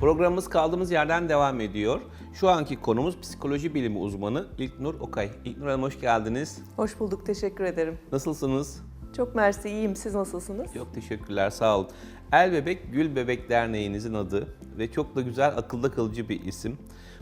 Programımız kaldığımız yerden devam ediyor. Şu anki konumuz psikoloji bilimi uzmanı İlknur Okay. İlknur Hanım hoş geldiniz. Hoş bulduk, teşekkür ederim. Nasılsınız? Çok mersi, iyiyim. Siz nasılsınız? Çok teşekkürler, sağ olun. El Bebek Gül Bebek Derneği'nizin adı ve çok da güzel, akılda kalıcı bir isim.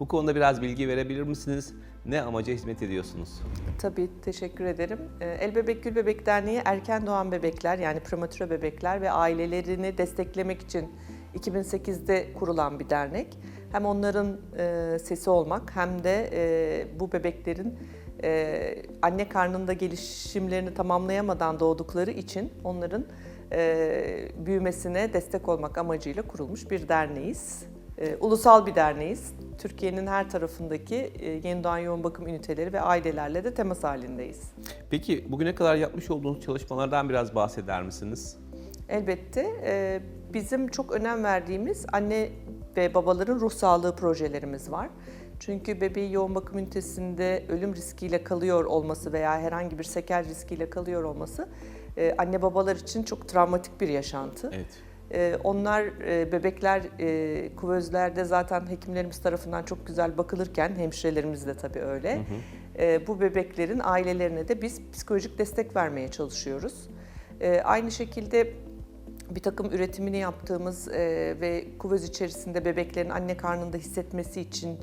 Bu konuda biraz bilgi verebilir misiniz? Ne amaca hizmet ediyorsunuz? Tabii, teşekkür ederim. Ee, El Bebek Gül Bebek Derneği erken doğan bebekler yani prematüre bebekler ve ailelerini desteklemek için 2008'de kurulan bir dernek. Hem onların e, sesi olmak hem de e, bu bebeklerin e, anne karnında gelişimlerini tamamlayamadan doğdukları için onların e, büyümesine destek olmak amacıyla kurulmuş bir derneğiz. E, ulusal bir derneğiz. Türkiye'nin her tarafındaki e, yeni doğan yoğun bakım üniteleri ve ailelerle de temas halindeyiz. Peki bugüne kadar yapmış olduğunuz çalışmalardan biraz bahseder misiniz? Elbette e, bizim çok önem verdiğimiz anne ve babaların ruh sağlığı projelerimiz var. Çünkü bebeği yoğun bakım ünitesinde ölüm riskiyle kalıyor olması veya herhangi bir sekel riskiyle kalıyor olması e, anne babalar için çok travmatik bir yaşantı. Evet. Ee, Onlar e, bebekler e, kuvözlerde zaten hekimlerimiz tarafından çok güzel bakılırken hemşirelerimiz de tabii öyle. E, Bu bebeklerin ailelerine de biz psikolojik destek vermeye çalışıyoruz. E, Aynı şekilde bir takım üretimini yaptığımız e, ve kuvöz içerisinde bebeklerin anne karnında hissetmesi için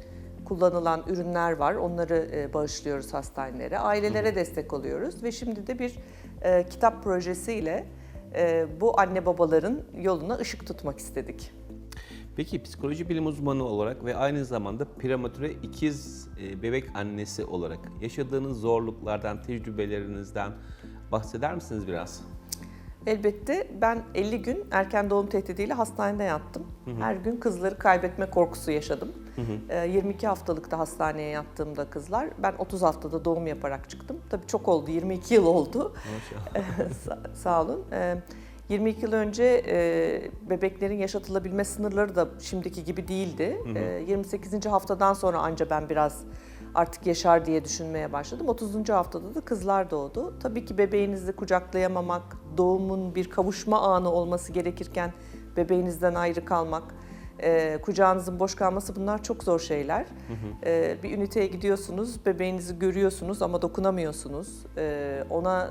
kullanılan ürünler var. Onları e, bağışlıyoruz hastanelere. Ailelere destek oluyoruz ve şimdi de bir e, kitap projesiyle e, bu anne babaların yoluna ışık tutmak istedik. Peki psikoloji bilim uzmanı olarak ve aynı zamanda prematüre ikiz e, bebek annesi olarak yaşadığınız zorluklardan, tecrübelerinizden bahseder misiniz biraz? Elbette ben 50 gün erken doğum tehdidiyle hastanede yattım. Her gün kızları kaybetme korkusu yaşadım. E, 22 haftalıkta hastaneye yattığımda kızlar, ben 30 haftada doğum yaparak çıktım. Tabii çok oldu, 22 yıl oldu. Maşallah. Sa- Sağ olun. Ee, 22 yıl önce e, bebeklerin yaşatılabilme sınırları da şimdiki gibi değildi. Ee, 28. haftadan sonra anca ben biraz artık yaşar diye düşünmeye başladım. 30. haftada da kızlar doğdu. Tabii ki bebeğinizi kucaklayamamak, doğumun bir kavuşma anı olması gerekirken bebeğinizden ayrı kalmak, e, kucağınızın boş kalması bunlar çok zor şeyler. E, bir üniteye gidiyorsunuz, bebeğinizi görüyorsunuz ama dokunamıyorsunuz. E, ona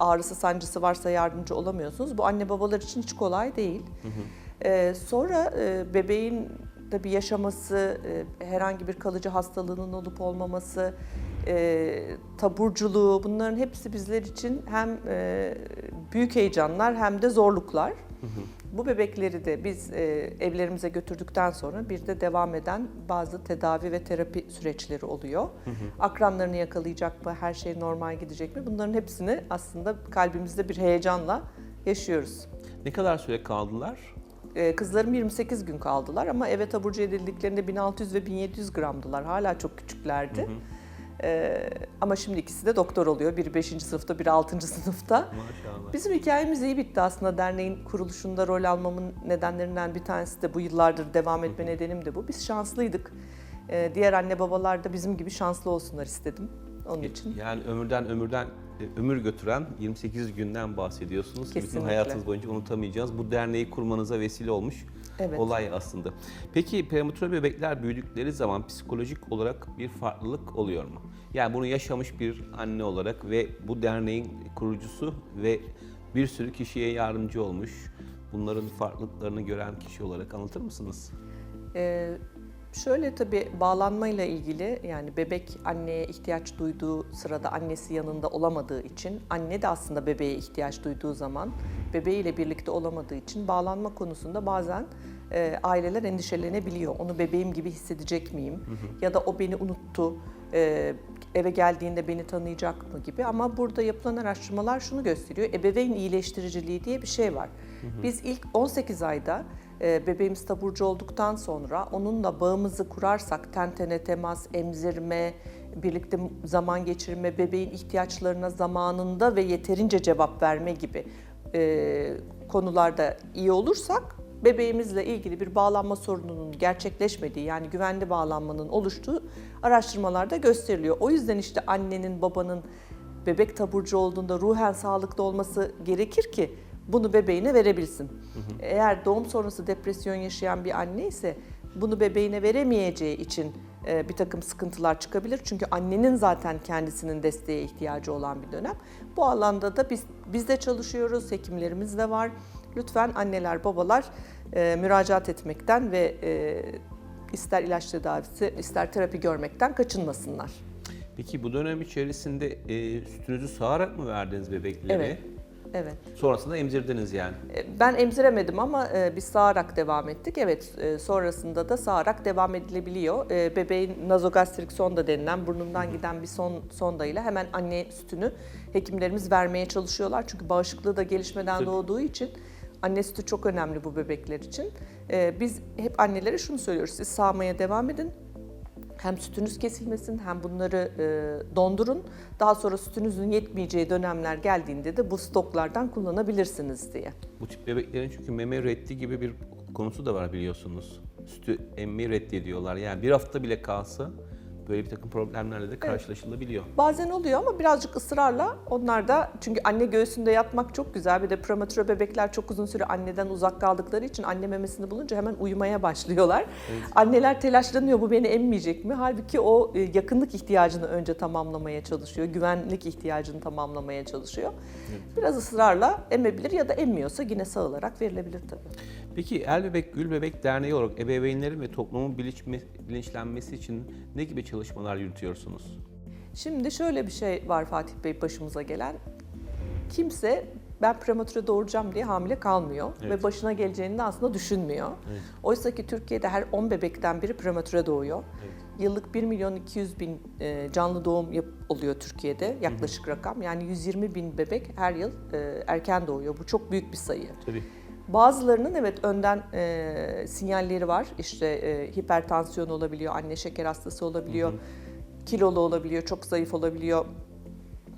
ağrısı sancısı varsa yardımcı olamıyorsunuz. Bu anne babalar için hiç kolay değil. Ee, sonra e, bebeğin tabii yaşaması, e, herhangi bir kalıcı hastalığının olup olmaması, e, taburculuğu bunların hepsi bizler için hem e, büyük heyecanlar hem de zorluklar. Bu bebekleri de biz evlerimize götürdükten sonra bir de devam eden bazı tedavi ve terapi süreçleri oluyor. Akranlarını yakalayacak mı, her şey normal gidecek mi? Bunların hepsini aslında kalbimizde bir heyecanla yaşıyoruz. Ne kadar süre kaldılar? Ee, Kızlarım 28 gün kaldılar ama eve taburcu edildiklerinde 1600 ve 1700 gramdılar. Hala çok küçüklerdi. Ee, ama şimdi ikisi de doktor oluyor. Biri 5. sınıfta, biri 6. sınıfta. Maşallah. Bizim hikayemiz iyi bitti aslında. Derneğin kuruluşunda rol almamın nedenlerinden bir tanesi de bu yıllardır devam etme nedenim de bu. Biz şanslıydık. Ee, diğer anne babalar da bizim gibi şanslı olsunlar istedim. Onun için. Yani ömürden ömürden e, ömür götüren 28 günden bahsediyorsunuz. Bütün Kesinlikle. hayatınız boyunca unutamayacağınız bu derneği kurmanıza vesile olmuş Evet. olay aslında. Peki prematüre bebekler büyüdükleri zaman psikolojik olarak bir farklılık oluyor mu? Yani bunu yaşamış bir anne olarak ve bu derneğin kurucusu ve bir sürü kişiye yardımcı olmuş. Bunların farklılıklarını gören kişi olarak anlatır mısınız? Ee, şöyle tabii bağlanmayla ilgili yani bebek anneye ihtiyaç duyduğu sırada annesi yanında olamadığı için anne de aslında bebeğe ihtiyaç duyduğu zaman bebeğiyle birlikte olamadığı için bağlanma konusunda bazen e, aileler endişelenebiliyor. Onu bebeğim gibi hissedecek miyim? Ya da o beni unuttu. e, eve geldiğinde beni tanıyacak mı gibi ama burada yapılan araştırmalar şunu gösteriyor. Ebeveyn iyileştiriciliği diye bir şey var. Biz ilk 18 ayda bebeğimiz taburcu olduktan sonra onunla bağımızı kurarsak ten tene temas, emzirme, birlikte zaman geçirme, bebeğin ihtiyaçlarına zamanında ve yeterince cevap verme gibi e, konularda iyi olursak bebeğimizle ilgili bir bağlanma sorununun gerçekleşmediği yani güvenli bağlanmanın oluştuğu araştırmalarda gösteriliyor. O yüzden işte annenin, babanın bebek taburcu olduğunda ruhen sağlıklı olması gerekir ki bunu bebeğine verebilsin. Eğer doğum sonrası depresyon yaşayan bir anne ise bunu bebeğine veremeyeceği için e, bir takım sıkıntılar çıkabilir. Çünkü annenin zaten kendisinin desteğe ihtiyacı olan bir dönem. Bu alanda da biz biz de çalışıyoruz, hekimlerimiz de var. Lütfen anneler, babalar e, müracaat etmekten ve e, ister ilaç tedavisi, ister terapi görmekten kaçınmasınlar. Peki bu dönem içerisinde e, sütünüzü sağarak mı verdiniz bebeklere? Evet. Evet. Sonrasında emzirdiniz yani. E, Ben emziremedim ama e, biz sağarak devam ettik. Evet, e, sonrasında da sağarak devam edilebiliyor. Bebeğin nazogastrik sonda denilen burnundan giden bir son sondayla hemen anne sütünü hekimlerimiz vermeye çalışıyorlar. Çünkü bağışıklığı da gelişmeden Tabii. doğduğu için anne sütü çok önemli bu bebekler için. Biz hep annelere şunu söylüyoruz. Siz sağmaya devam edin. Hem sütünüz kesilmesin hem bunları e, dondurun. Daha sonra sütünüzün yetmeyeceği dönemler geldiğinde de bu stoklardan kullanabilirsiniz diye. Bu tip bebeklerin çünkü meme reddi gibi bir konusu da var biliyorsunuz. Sütü emmeyi reddediyorlar. Yani bir hafta bile kalsa böyle bir takım problemlerle de karşılaşılabiliyor. Bazen oluyor ama birazcık ısrarla onlar da çünkü anne göğsünde yatmak çok güzel. Bir de prematüre bebekler çok uzun süre anneden uzak kaldıkları için anne memesini bulunca hemen uyumaya başlıyorlar. Anneler telaşlanıyor bu beni emmeyecek mi? Halbuki o e, yakınlık ihtiyacını önce tamamlamaya çalışıyor. Güvenlik ihtiyacını tamamlamaya çalışıyor. Biraz ısrarla emebilir ya da emmiyorsa yine sağılarak verilebilir tabii. Peki El Bebek Gül Bebek Derneği olarak ebeveynlerin ve toplumun bilinçme- bilinçlenmesi için ne gibi çalışmalar yürütüyorsunuz? Şimdi şöyle bir şey var Fatih Bey başımıza gelen. Kimse ben prematüre doğuracağım diye hamile kalmıyor Evet. ve başına geleceğini de aslında düşünmüyor. Evet. Oysa ki Türkiye'de her 10 bebekten biri prematüre doğuyor. Evet. Yıllık 1 milyon 200 bin e, canlı doğum oluyor Türkiye'de yaklaşık rakam. Yani 120 bin bebek her yıl e, erken doğuyor. Bu çok büyük bir sayı. Tabii. Bazılarının evet önden e, sinyalleri var. İşte e, hipertansiyon olabiliyor, anne şeker hastası olabiliyor, kilolu olabiliyor, çok zayıf olabiliyor,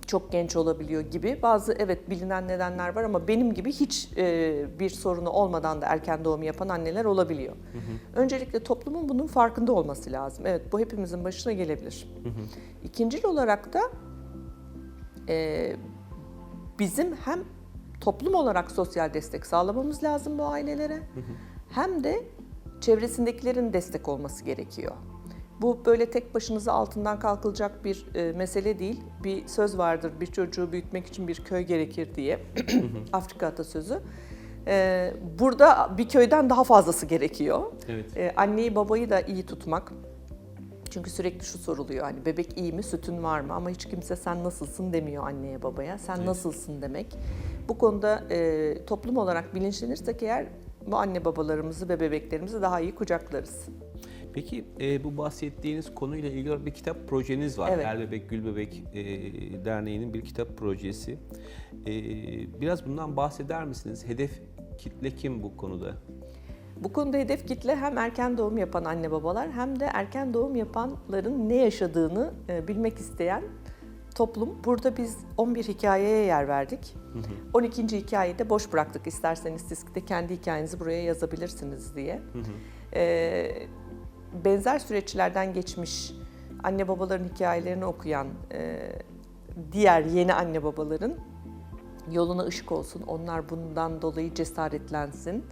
çok genç olabiliyor gibi. Bazı evet bilinen nedenler var ama benim gibi hiç e, bir sorunu olmadan da erken doğum yapan anneler olabiliyor. Öncelikle toplumun bunun farkında olması lazım. Evet bu hepimizin başına gelebilir. İkincil olarak da e, bizim hem toplum olarak sosyal destek sağlamamız lazım bu ailelere hem de çevresindekilerin destek olması gerekiyor. Bu böyle tek başınıza altından kalkılacak bir e, mesele değil. Bir söz vardır, bir çocuğu büyütmek için bir köy gerekir diye. Afrika atasözü. E, burada bir köyden daha fazlası gerekiyor. Evet. E, anneyi babayı da iyi tutmak. Çünkü sürekli şu soruluyor hani bebek iyi mi, sütün var mı? Ama hiç kimse sen nasılsın demiyor anneye babaya. Sen Evet. nasılsın demek. Bu konuda e, toplum olarak bilinçlenirsek eğer bu anne babalarımızı ve bebeklerimizi daha iyi kucaklarız. Peki e, bu bahsettiğiniz konuyla ilgili bir kitap projeniz var. Evet. El Bebek Gül Bebek e, Derneği'nin bir kitap projesi. E, biraz bundan bahseder misiniz? Hedef kitle kim bu konuda? Bu konuda hedef kitle hem erken doğum yapan anne babalar hem de erken doğum yapanların ne yaşadığını e, bilmek isteyen toplum. Burada biz 11 hikayeye yer verdik. 12. hikayeyi de boş bıraktık. İsterseniz siz de kendi hikayenizi buraya yazabilirsiniz diye. Ee, benzer süreçlerden geçmiş anne babaların hikayelerini okuyan e, diğer yeni anne babaların yoluna ışık olsun. Onlar bundan dolayı cesaretlensin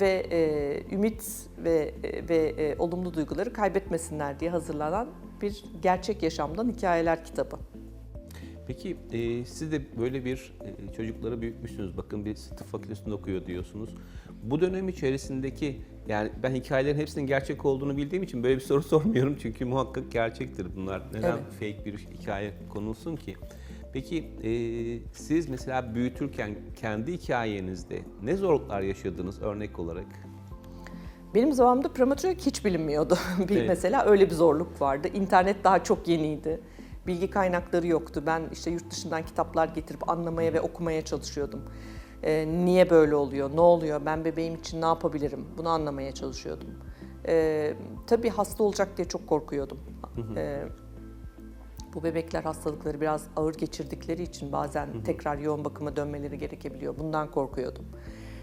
ve e, ümit ve e, ve e, olumlu duyguları kaybetmesinler diye hazırlanan bir gerçek yaşamdan hikayeler kitabı. Peki e, siz de böyle bir e, çocukları büyütmüşsünüz. Bakın bir tıp fakültesinde okuyor diyorsunuz. Bu dönem içerisindeki yani ben hikayelerin hepsinin gerçek olduğunu bildiğim için böyle bir soru sormuyorum. Çünkü muhakkak gerçektir bunlar. Neden Evet. fake bir hikaye konulsun ki? Peki e, siz mesela büyütürken kendi hikayenizde ne zorluklar yaşadınız örnek olarak? Benim zamanımda prematüre hiç bilinmiyordu. bir Evet. mesela öyle bir zorluk vardı. İnternet daha çok yeniydi. Bilgi kaynakları yoktu. Ben işte yurt dışından kitaplar getirip anlamaya ve okumaya çalışıyordum. Ee, niye böyle oluyor? Ne oluyor? Ben bebeğim için ne yapabilirim? Bunu anlamaya çalışıyordum. Ee, tabii hasta olacak diye çok korkuyordum. Ee, bu bebekler hastalıkları biraz ağır geçirdikleri için bazen tekrar yoğun bakıma dönmeleri gerekebiliyor. Bundan korkuyordum.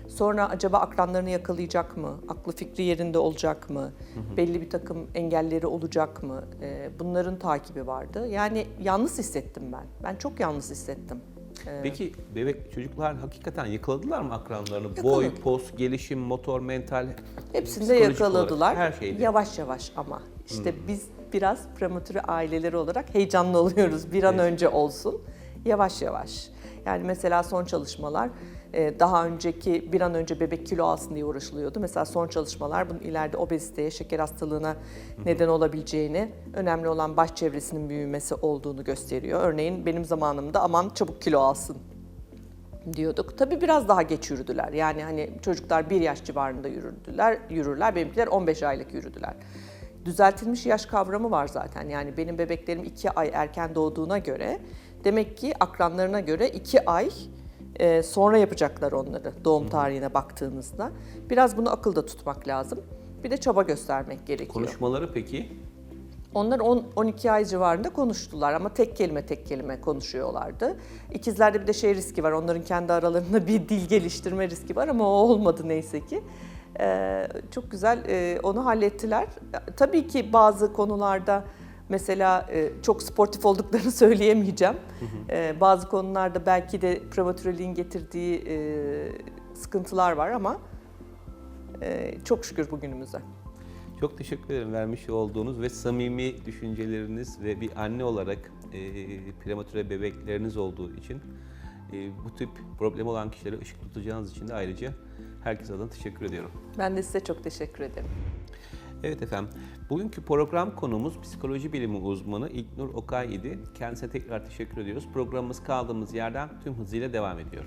Sonra acaba akranlarını yakalayacak mı? Aklı fikri yerinde olacak mı? Belli bir takım engelleri olacak mı? Ee, bunların takibi vardı. Yani yalnız hissettim ben. Ben çok yalnız hissettim. Ee, Peki bebek çocuklar hakikaten yakaladılar mı akranlarını? Yakaladı. Boy, pos, gelişim, motor, mental, Hepsinde yakaladılar. olarak her şeyde. Yavaş yavaş ama. İşte biz biraz prematüre aileleri olarak heyecanlı oluyoruz. Bir an Evet. önce olsun. Yavaş yavaş. Yani mesela son çalışmalar e, daha önceki bir an önce bebek kilo alsın diye uğraşılıyordu. Mesela son çalışmalar bunun ileride obeziteye, şeker hastalığına neden olabileceğini, önemli olan baş çevresinin büyümesi olduğunu gösteriyor. Örneğin benim zamanımda aman çabuk kilo alsın diyorduk. Tabii biraz daha geç yürüdüler. Yani hani çocuklar bir yaş civarında yürüdüler, yürürler. Benimkiler 15 aylık yürüdüler. Düzeltilmiş yaş kavramı var zaten. Yani benim bebeklerim 2 ay erken doğduğuna göre demek ki akranlarına göre 2 ay e, sonra yapacaklar onları doğum tarihine baktığınızda. Biraz bunu akılda tutmak lazım. Bir de çaba göstermek gerekiyor. konuşmaları peki? Onlar 10 12 ay civarında konuştular ama tek kelime tek kelime konuşuyorlardı. İkizlerde bir de şey riski var. Onların kendi aralarında bir dil geliştirme riski var ama o olmadı neyse ki. Ee, çok güzel e, onu hallettiler. Tabii ki bazı konularda mesela e, çok sportif olduklarını söyleyemeyeceğim. Ee, bazı konularda belki de prematüreliğin getirdiği e, sıkıntılar var ama çok şükür bugünümüze. Çok teşekkür ederim vermiş olduğunuz ve samimi düşünceleriniz ve bir anne olarak e, prematüre bebekleriniz olduğu için e, bu tip problem olan kişilere ışık tutacağınız için de ayrıca herkes adına teşekkür ediyorum. Ben de size çok teşekkür ederim. Evet efendim, bugünkü program konumuz psikoloji bilimi uzmanı İlknur Okay idi. Kendisine tekrar teşekkür ediyoruz. Programımız kaldığımız yerden tüm hızıyla devam ediyor.